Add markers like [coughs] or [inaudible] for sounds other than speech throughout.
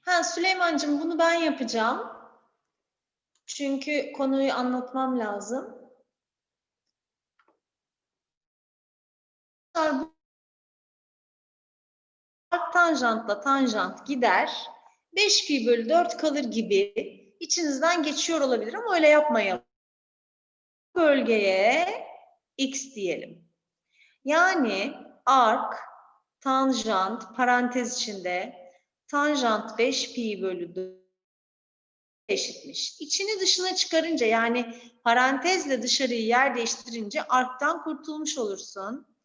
Ha Süleyman'cığım bunu ben yapacağım. Çünkü konuyu anlatmam lazım. Tanjantla tanjant gider. 5 pi bölü 4 kalır gibi içinizden geçiyor olabilir ama öyle yapmayalım. Bölgeye x diyelim. Yani arc, tanjant, parantez içinde tanjant 5 pi bölü 4 eşitmiş. İçini dışına çıkarınca yani parantezle dışarıyı yer değiştirince arc'tan kurtulmuş olursun.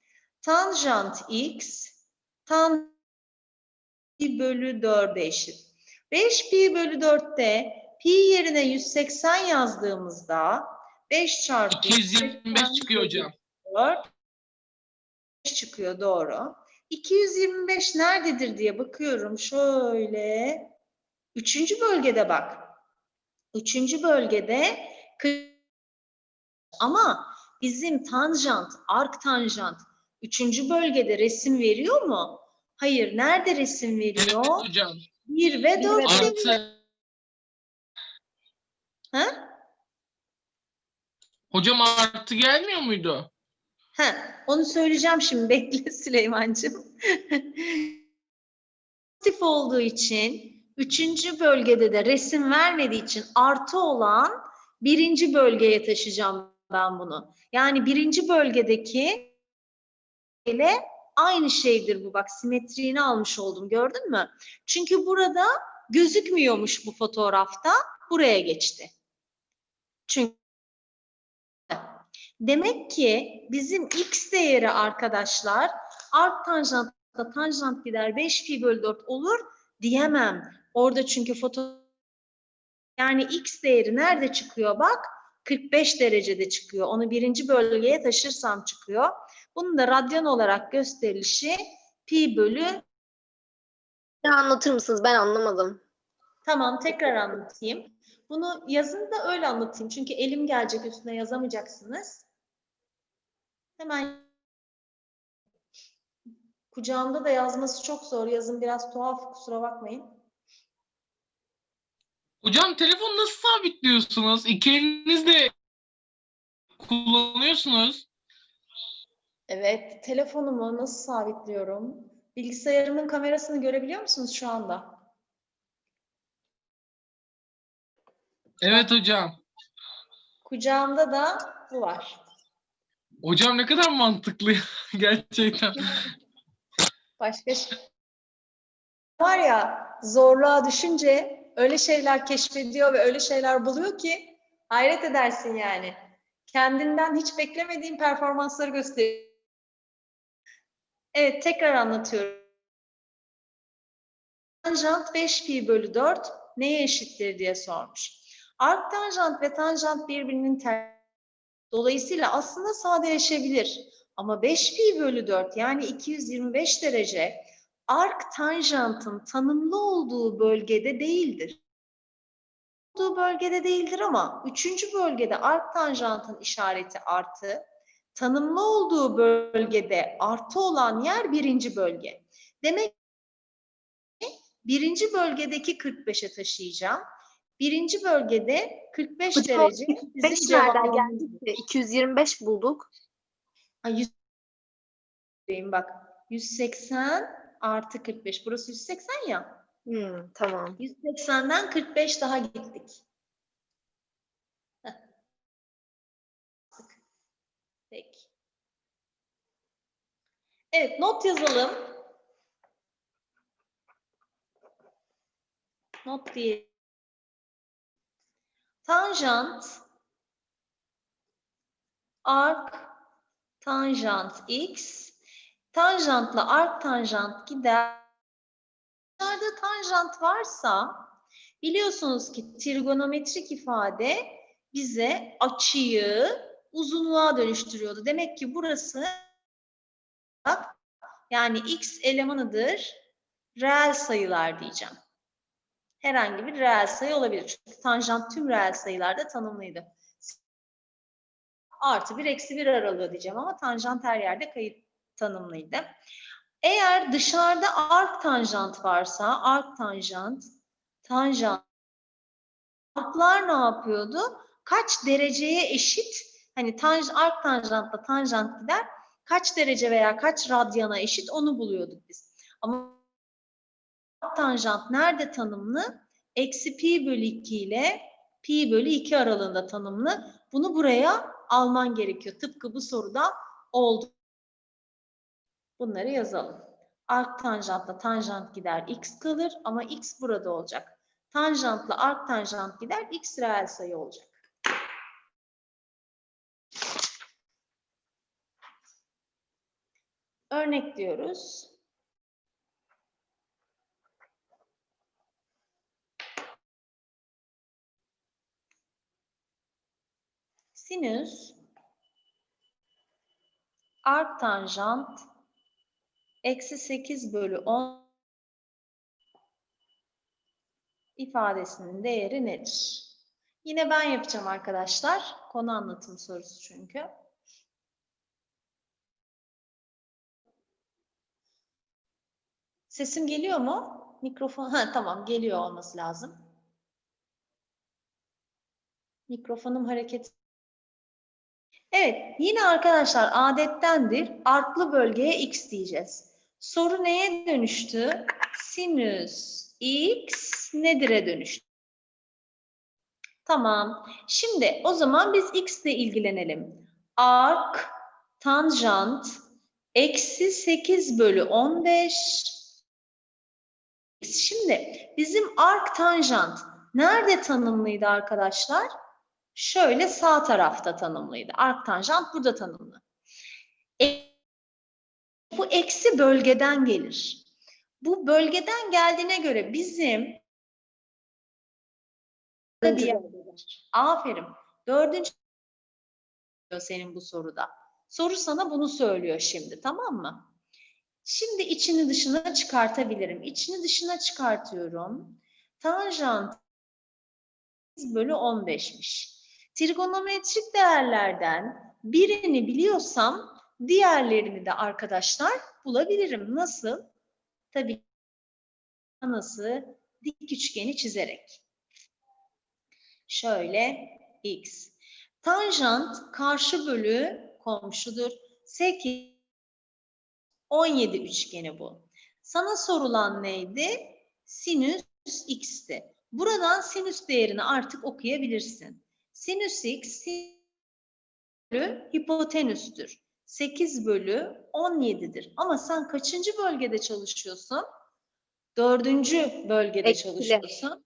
Tanjant x tan pi bölü 4'e eşit. 5 pi bölü 4'te pi yerine 180 yazdığımızda 5 çarpı 225 çıkıyor hocam. 4 çıkıyor doğru. 225 nerededir diye bakıyorum. Şöyle. Üçüncü bölgede bak. Üçüncü bölgede ama bizim tanjant, ark tanjant üçüncü bölgede resim veriyor mu? Hayır. Nerede resim Evet veriyor? hocam. 1 ve 4 Artı. Ha? Hocam artı gelmiyor muydu? Ha, onu söyleyeceğim şimdi. Bekle [laughs] Süleyman'cığım. Pozitif olduğu için üçüncü bölgede de resim vermediği için artı olan birinci bölgeye taşıyacağım ben bunu. Yani birinci bölgedeki ile aynı şeydir bu. Bak simetriğini almış oldum. Gördün mü? Çünkü burada gözükmüyormuş bu fotoğrafta. Buraya geçti. Çünkü Demek ki bizim x değeri arkadaşlar arc tanjantla tanjant gider 5 pi bölü 4 olur diyemem. Orada çünkü foto yani x değeri nerede çıkıyor bak 45 derecede çıkıyor. Onu birinci bölgeye taşırsam çıkıyor. Bunun da radyan olarak gösterilişi pi bölü daha anlatır mısınız? Ben anlamadım. Tamam tekrar anlatayım. Bunu yazın da öyle anlatayım. Çünkü elim gelecek üstüne yazamayacaksınız. Hemen kucağımda da yazması çok zor. Yazım biraz tuhaf kusura bakmayın. Hocam telefonu nasıl sabitliyorsunuz? İki elinizle kullanıyorsunuz. Evet, telefonumu nasıl sabitliyorum? Bilgisayarımın kamerasını görebiliyor musunuz şu anda? Evet hocam. Kucağımda da bu var. Hocam ne kadar mantıklı [laughs] gerçekten. Başka şey. Var ya zorluğa düşünce öyle şeyler keşfediyor ve öyle şeyler buluyor ki hayret edersin yani. Kendinden hiç beklemediğin performansları gösteriyor. Evet tekrar anlatıyorum. Tanjant 5 pi bölü 4 neye eşittir diye sormuş. Arc tanjant ve tanjant birbirinin ter Dolayısıyla aslında sadeleşebilir. Ama 5 pi bölü 4 yani 225 derece arc tanjantın tanımlı olduğu bölgede değildir. Olduğu bölgede değildir ama üçüncü bölgede arc tanjantın işareti artı, tanımlı olduğu bölgede artı olan yer birinci bölge. Demek ki birinci bölgedeki 45'e taşıyacağım. Birinci bölgede 45 Hocam, derece 5 bizim nereden cevabımız. geldi? 225 bulduk. Ha, 100 diyeyim bak. 180 artı 45. Burası 180 ya. Hmm, tamam. 180'den 45 daha gittik. Peki. Evet, not yazalım. Not diye. Tanjant arc tanjant x tanjantla arc tanjant gider. Dışarıda tanjant varsa biliyorsunuz ki trigonometrik ifade bize açıyı uzunluğa dönüştürüyordu. Demek ki burası yani x elemanıdır reel sayılar diyeceğim. Herhangi bir reel sayı olabilir. Çünkü tanjant tüm reel sayılarda tanımlıydı. Artı bir eksi bir aralığı diyeceğim ama tanjant her yerde kayıt tanımlıydı. Eğer dışarıda arc tanjant varsa arc tanjant tanjant. Artlar ne yapıyordu? Kaç dereceye eşit? Hani tanj, ark tanjantla tanjant gider. Kaç derece veya kaç radyana eşit onu buluyorduk biz. Ama ark tanjant nerede tanımlı? Eksi pi bölü 2 ile pi bölü 2 aralığında tanımlı. Bunu buraya alman gerekiyor. Tıpkı bu soruda oldu. Bunları yazalım. Ark tanjantla tanjant gider x kalır ama x burada olacak. Tanjantla ark tanjant gider x reel sayı olacak. Örnek diyoruz. Sinüs ark tanjant eksi 8 bölü 10 ifadesinin değeri nedir? Yine ben yapacağım arkadaşlar. Konu anlatım sorusu çünkü. Sesim geliyor mu? Mikrofon, ha tamam geliyor olması lazım. Mikrofonum hareket. Evet, yine arkadaşlar adettendir. Artlı bölgeye x diyeceğiz. Soru neye dönüştü? Sinüs x nedir'e dönüştü. Tamam. Şimdi o zaman biz x ile ilgilenelim. Ark, tanjant, eksi 8 bölü 15. Şimdi bizim ark tanjant nerede tanımlıydı arkadaşlar? Şöyle sağ tarafta tanımlıydı. Ark tanjant burada tanımlı. E, bu eksi bölgeden gelir. Bu bölgeden geldiğine göre bizim Aferin. Dördüncü senin bu soruda. Soru sana bunu söylüyor şimdi tamam mı? Şimdi içini dışına çıkartabilirim. İçini dışına çıkartıyorum. Tanjant bölü 15'miş. Trigonometrik değerlerden birini biliyorsam diğerlerini de arkadaşlar bulabilirim. Nasıl? Tabii nasıl? Dik üçgeni çizerek. Şöyle x. Tanjant karşı bölü komşudur. 8 17 üçgeni bu. Sana sorulan neydi? Sinüs x'ti. Buradan sinüs değerini artık okuyabilirsin. Sinüs x bölü hipotenüstür. 8 bölü 17'dir. Ama sen kaçıncı bölgede çalışıyorsun? Dördüncü bölgede Eksili. çalışıyorsun.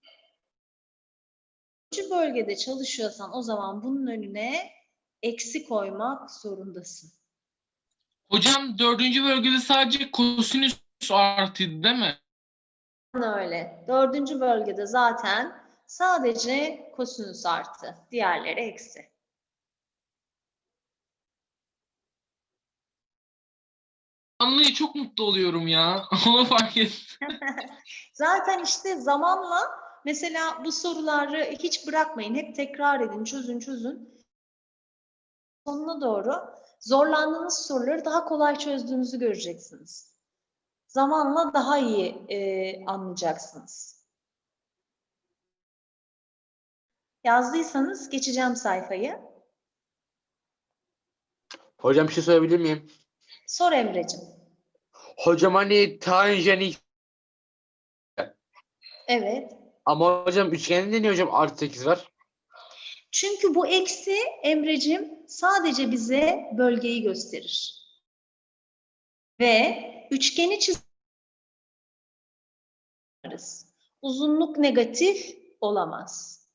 Dördüncü bölgede çalışıyorsan o zaman bunun önüne eksi koymak zorundasın. Hocam dördüncü bölgede sadece kosinüs artıydı değil mi? Öyle. Dördüncü bölgede zaten sadece kosinüs artı. Diğerleri eksi. Anlayı çok mutlu oluyorum ya. [laughs] Onu fark et. [laughs] Zaten işte zamanla mesela bu soruları hiç bırakmayın. Hep tekrar edin, çözün, çözün. Sonuna doğru zorlandığınız soruları daha kolay çözdüğünüzü göreceksiniz. Zamanla daha iyi e, anlayacaksınız. Yazdıysanız geçeceğim sayfayı. Hocam bir şey sorabilir miyim? Sor Emre'cim. Hocam hani tanjant x Evet. ama hocam üçgende niye hocam artı 8 var? Çünkü bu eksi Emre'cim sadece bize bölgeyi gösterir. Ve üçgeni çizeriz. Uzunluk negatif olamaz.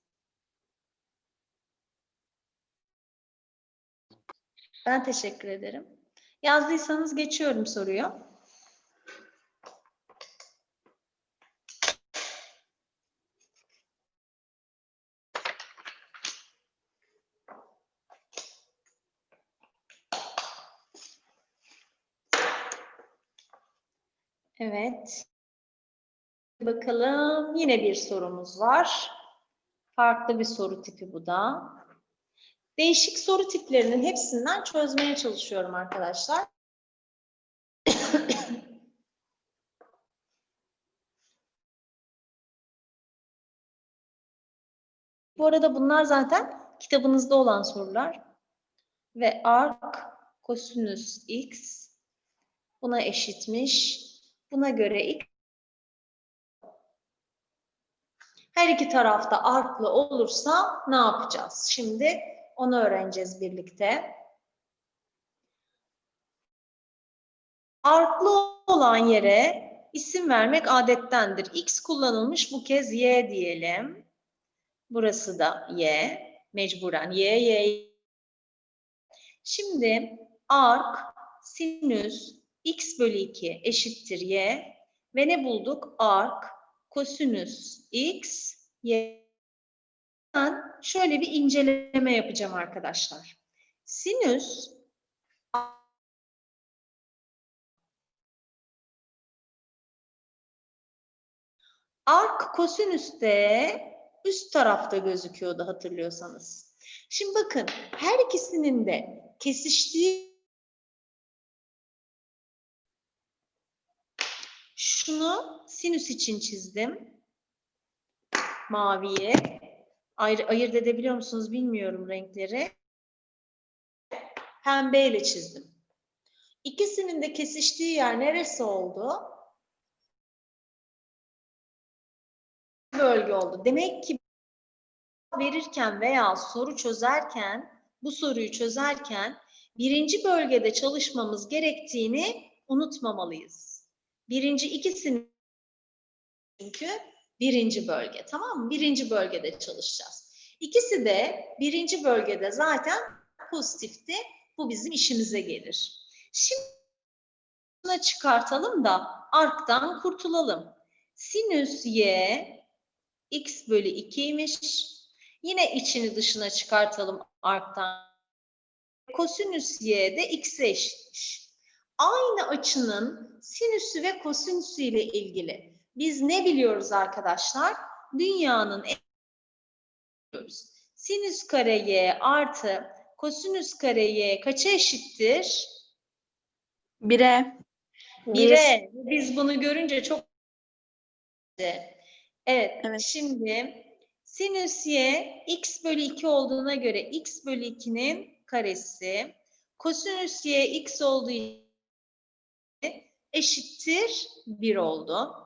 Ben teşekkür ederim. Yazdıysanız geçiyorum soruyu. Evet. Bakalım yine bir sorumuz var. Farklı bir soru tipi bu da. Değişik soru tiplerinin hepsinden çözmeye çalışıyorum arkadaşlar. [coughs] Bu arada bunlar zaten kitabınızda olan sorular. Ve arc kosinüs x buna eşitmiş. Buna göre x her iki tarafta arclı olursa ne yapacağız? Şimdi onu öğreneceğiz birlikte. Arclı olan yere isim vermek adettendir. X kullanılmış bu kez Y diyelim. Burası da Y. Mecburen Y, Y. Şimdi arc sinüs x bölü 2 eşittir y ve ne bulduk? Arc kosinüs x y. Ben şöyle bir inceleme yapacağım arkadaşlar. Sinüs arc kosinüs de üst tarafta gözüküyordu hatırlıyorsanız. Şimdi bakın her ikisinin de kesiştiği şunu sinüs için çizdim. Maviye. Ayrı, ayırt edebiliyor musunuz bilmiyorum renkleri. Pembeyle çizdim. İkisinin de kesiştiği yer neresi oldu? Bölge oldu. Demek ki verirken veya soru çözerken, bu soruyu çözerken birinci bölgede çalışmamız gerektiğini unutmamalıyız. Birinci ikisini çünkü birinci bölge tamam mı? Birinci bölgede çalışacağız. İkisi de birinci bölgede zaten pozitifti. Bu bizim işimize gelir. Şimdi çıkartalım da arktan kurtulalım. Sinüs y x bölü 2'ymiş. Yine içini dışına çıkartalım arktan. Kosinüs y de x'e eşitmiş. Aynı açının sinüsü ve kosinüsü ile ilgili biz ne biliyoruz arkadaşlar? Dünyanın en biliyoruz. Sinüs kare y artı kosinüs kare y kaça eşittir? Bire. Bire. Biz bunu görünce çok Evet, Evet. şimdi sinüs y x bölü 2 olduğuna göre x bölü 2'nin karesi kosinüs y x olduğu eşittir 1 oldu.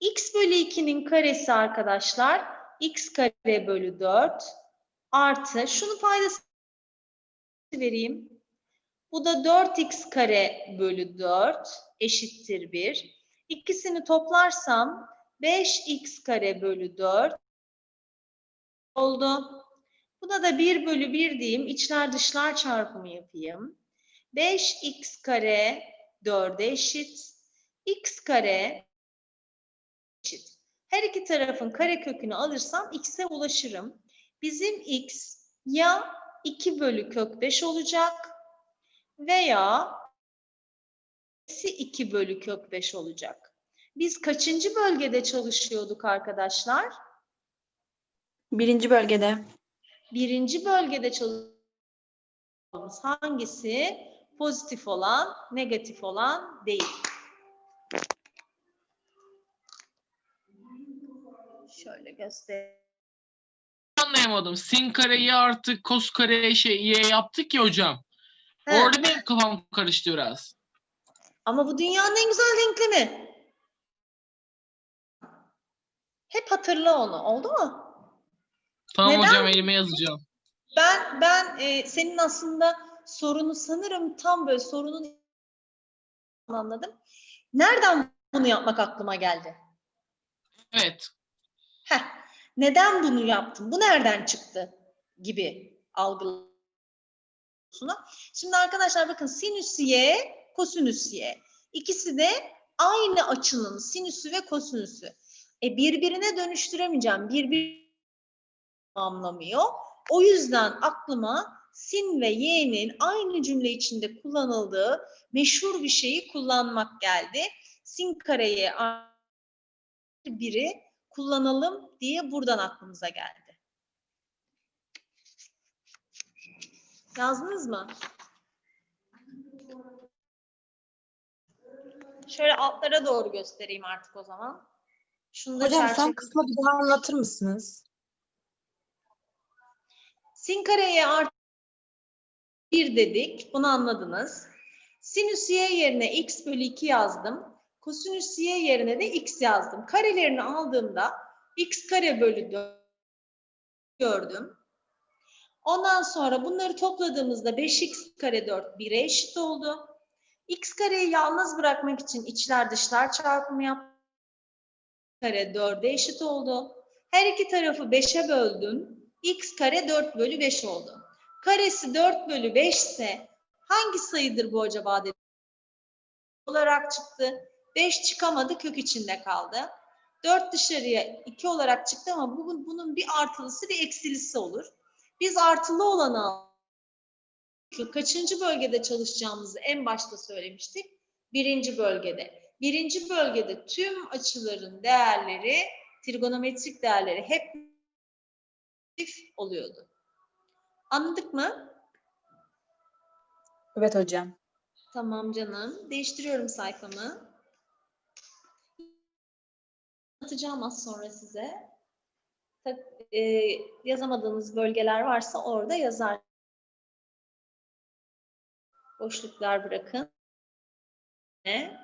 X bölü 2'nin karesi arkadaşlar x kare bölü 4 artı şunu faydası vereyim. Bu da 4x kare bölü 4 eşittir 1. İkisini toplarsam 5x kare bölü 4 oldu. Buna da 1 bölü 1 diyeyim. İçler dışlar çarpımı yapayım. 5x kare 4'e eşit. x kare. Her iki tarafın kare kökünü alırsam x'e ulaşırım. Bizim x ya 2 bölü kök 5 olacak veya eksi 2 bölü kök 5 olacak. Biz kaçıncı bölgede çalışıyorduk arkadaşlar? Birinci bölgede. Birinci bölgede çalışıyoruz. Hangisi? Pozitif olan, negatif olan değil. Şöyle göster. Anlayamadım. Sin kareyi artı kos kareye şey y yaptık ya hocam. He, Orada benim kafam karıştı biraz. Ama bu dünyanın en güzel denklemi. Hep hatırla onu. Oldu mu? Tamam Neden? hocam elime yazacağım. Ben ben e, senin aslında sorunu sanırım tam böyle sorunun anladım. Nereden bunu yapmak aklıma geldi? Evet. Heh, neden bunu yaptım? Bu nereden çıktı? Gibi algılasına. Şimdi arkadaşlar bakın sinüs y, kosinüs y. İkisi de aynı açının sinüsü ve kosinüsü. E birbirine dönüştüremeyeceğim. Birbir anlamıyor. O yüzden aklıma sin ve y'nin aynı cümle içinde kullanıldığı meşhur bir şeyi kullanmak geldi. Sin kareye biri kullanalım diye buradan aklımıza geldi. Yazdınız mı? Şöyle altlara doğru göstereyim artık o zaman. Şunu da Hocam son kısmı bir daha anlatır mısınız? Sin kareye artı 1 dedik. Bunu anladınız. Sinüs y yerine x bölü 2 yazdım. Kosinüs y yerine de x yazdım. Karelerini aldığımda x kare bölü 4 gördüm. Ondan sonra bunları topladığımızda 5x kare 4 1'e eşit oldu. x kareyi yalnız bırakmak için içler dışlar çarpımı yaptım. kare 4'e eşit oldu. Her iki tarafı 5'e böldüm. x kare 4 bölü 5 oldu. Karesi 4 bölü 5 ise hangi sayıdır bu acaba dedim. olarak çıktı. 5 çıkamadı kök içinde kaldı. 4 dışarıya 2 olarak çıktı ama bu, bunun bir artılısı bir eksilisi olur. Biz artılı olanı Kaçıncı bölgede çalışacağımızı en başta söylemiştik. Birinci bölgede. Birinci bölgede tüm açıların değerleri, trigonometrik değerleri hep oluyordu. Anladık mı? Evet hocam. Tamam canım. Değiştiriyorum sayfamı. Anlatacağım az sonra size. Tak, e, yazamadığınız bölgeler varsa orada yazar. Boşluklar bırakın. Ne?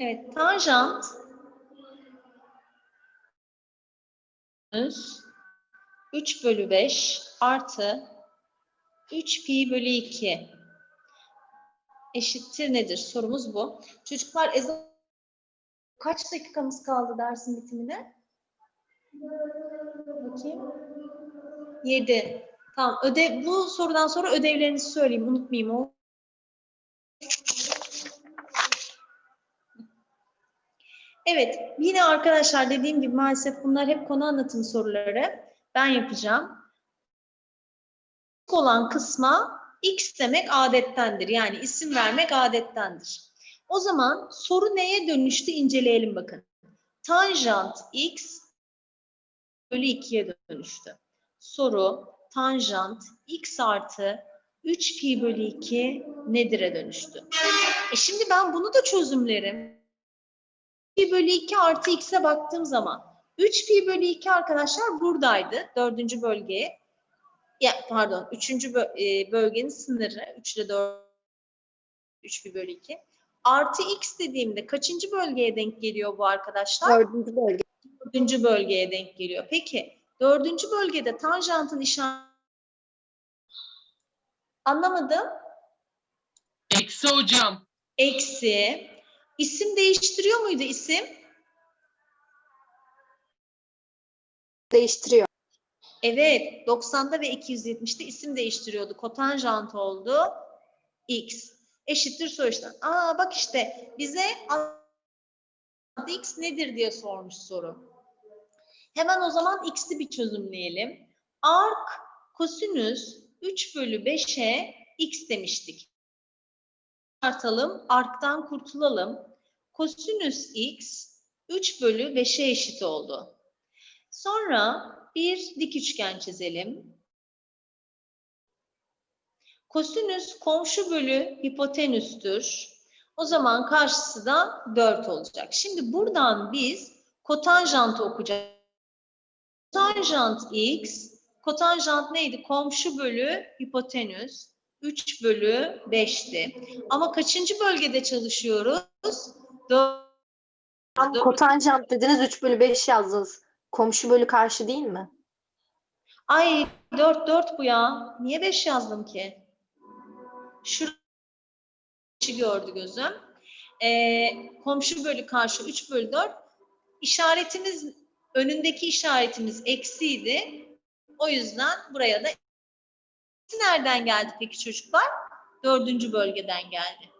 Evet, tanjant 3 bölü 5 artı 3 pi bölü 2 eşittir nedir? Sorumuz bu. Çocuklar ezan kaç dakikamız kaldı dersin bitimine? Bakayım. 7. Tamam. Ödev, bu sorudan sonra ödevlerinizi söyleyeyim. Unutmayayım o. Evet. Yine arkadaşlar dediğim gibi maalesef bunlar hep konu anlatım soruları. Ben yapacağım. olan kısma x demek adettendir. Yani isim vermek adettendir. O zaman soru neye dönüştü inceleyelim bakın. Tanjant x bölü 2'ye dönüştü. Soru tanjant x artı 3 pi bölü 2 nedir'e dönüştü. E şimdi ben bunu da çözümlerim. Pi bölü 2 artı x'e baktığım zaman 3 pi bölü 2 arkadaşlar buradaydı. Dördüncü bölgeye. Ya pardon. Üçüncü bö- e, bölgenin sınırı. 3 ile 4. 3 pi bölü 2. Artı x dediğimde kaçıncı bölgeye denk geliyor bu arkadaşlar? Dördüncü bölge. Dördüncü bölgeye denk geliyor. Peki dördüncü bölgede tanjantın işareti anlamadım. Eksi hocam. Eksi. İsim değiştiriyor muydu isim? Değiştiriyor. Evet, 90'da ve 270'te isim değiştiriyordu. Kotanjant oldu. X. Eşittir sonuçtan. Aa bak işte bize X nedir diye sormuş soru. Hemen o zaman X'i bir çözümleyelim. Ark kosinüs 3 bölü 5'e X demiştik. Artalım, arktan kurtulalım. Kosinüs X 3 bölü 5'e eşit oldu. Sonra bir dik üçgen çizelim. Kosinüs komşu bölü hipotenüstür. O zaman karşısı da 4 olacak. Şimdi buradan biz kotanjantı okuyacağız. Kotanjant x, kotanjant neydi? Komşu bölü hipotenüs. 3 bölü 5'ti. Ama kaçıncı bölgede çalışıyoruz? 4. Kotanjant dediniz 3 bölü 5 yazdınız. Komşu bölü karşı değil mi? Ay 4 4 bu ya. Niye 5 yazdım ki? Şurada gördü gözüm. Ee, komşu bölü karşı 3 bölü 4. İşaretimiz önündeki işaretimiz eksiydi. O yüzden buraya da nereden geldi peki çocuklar? Dördüncü bölgeden geldi.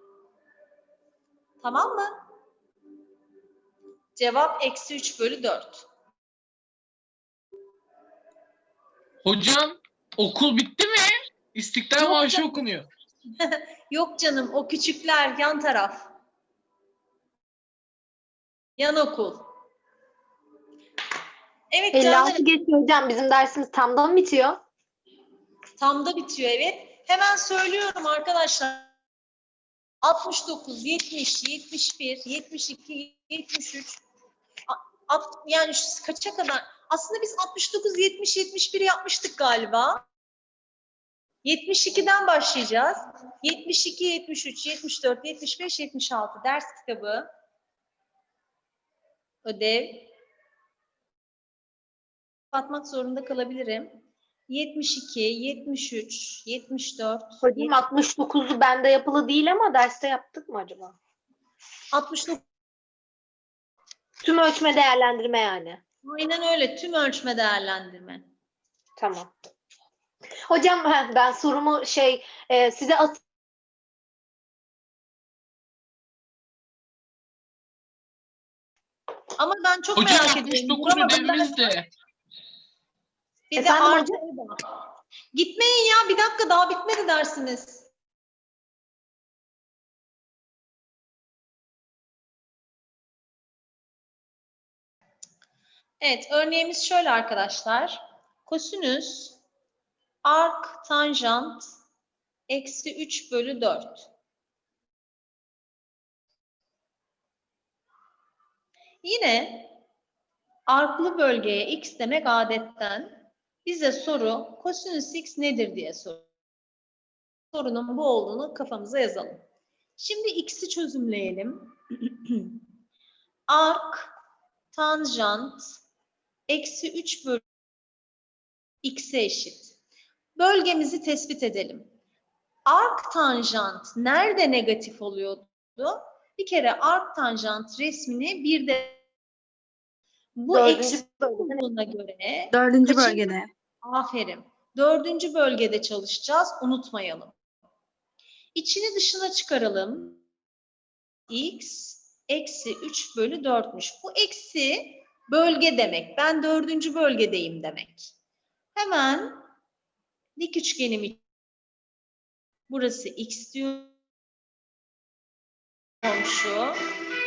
Tamam mı? Cevap eksi 3 bölü 4. Hocam okul bitti mi? İstiklal Yok Marşı canım. okunuyor. [laughs] Yok canım o küçükler yan taraf. Yan okul. Evet 56 canlarım geçiyor hocam. Bizim dersimiz tamdan mı bitiyor? tam da bitiyor evet. Hemen söylüyorum arkadaşlar. 69, 70, 71, 72, 73. A- Alt- Yani şu kaça kadar? Aslında biz 69, 70, 71 yapmıştık galiba. 72'den başlayacağız. 72, 73, 74, 75, 76 ders kitabı. Ödev. Kapatmak zorunda kalabilirim. 72, 73, 74, Hocam 69'u bende yapılı değil ama derste yaptık mı acaba? 69. Tüm ölçme değerlendirme yani. Aynen öyle. Tüm ölçme değerlendirme. Tamam. Hocam ben sorumu şey e, size at Ama ben çok Hocam merak ediyorum. 69 Bulamadım ben. ödevimiz de. Bir de Efendim bak. Gitmeyin ya bir dakika daha bitmedi dersiniz. Evet örneğimiz şöyle arkadaşlar. Kosinüs ark tanjant eksi 3 bölü 4. Yine arklı bölgeye x demek adetten bize soru kosinüs x nedir diye soruyor. Sorunun bu olduğunu kafamıza yazalım. Şimdi x'i çözümleyelim. [clears throat] Ark tanjant eksi 3 bölü x'e eşit. Bölgemizi tespit edelim. Ark tanjant nerede negatif oluyordu? Bir kere ark tanjant resmini bir de bu Dördüncü eksi olduğuna göre Dördüncü bölgede. Aferin. Dördüncü bölgede çalışacağız. Unutmayalım. İçini dışına çıkaralım. X eksi 3 bölü 4'müş. Bu eksi bölge demek. Ben dördüncü bölgedeyim demek. Hemen dik üçgenimi burası x diyor. Komşu.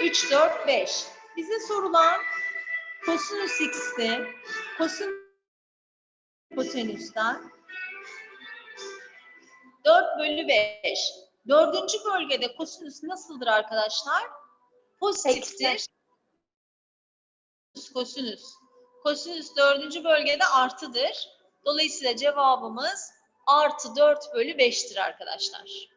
3, 4, 5. Bize sorulan kosinüs x'ti. Kosinüs hipotenüsten 4 bölü 5. Dördüncü bölgede kosinüs nasıldır arkadaşlar? Pozitiftir. Kosinüs. Kosinüs dördüncü bölgede artıdır. Dolayısıyla cevabımız artı 4 bölü 5'tir arkadaşlar.